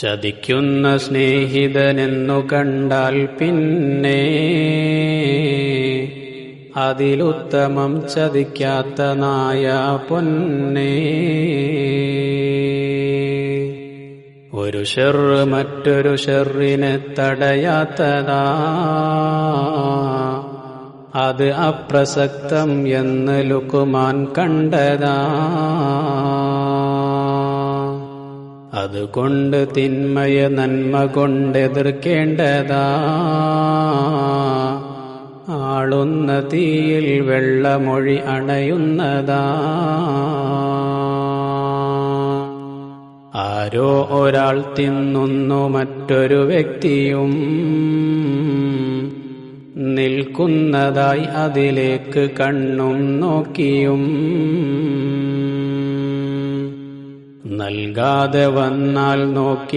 ചതിക്കുന്ന സ്നേഹിതനെന്നു കണ്ടാൽ പിന്നെ അതിലുത്തമം ചതിക്കാത്ത നായ പൊന്നേ. ഒരു ഷെറ് മറ്റൊരു ഷെറിനെ തടയാത്തതാ. അത് അപ്രസക്തം എന്ന് ലുക്കുമാൻ കണ്ടതാ. അതുകൊണ്ട് തിന്മയ നന്മ കൊണ്ടെതിർക്കേണ്ടതാ. ആളുന്ന തീയിൽ വെള്ളമൊഴി അണയുന്നതാ. ആരോ ഒരാൾ തിന്നുന്നു മറ്റൊരു വ്യക്തിയും നിൽക്കുന്നതായി അതിലേക്ക് കണ്ണും നോക്കിയും നൽകാതെ വന്നാൽ നോക്കി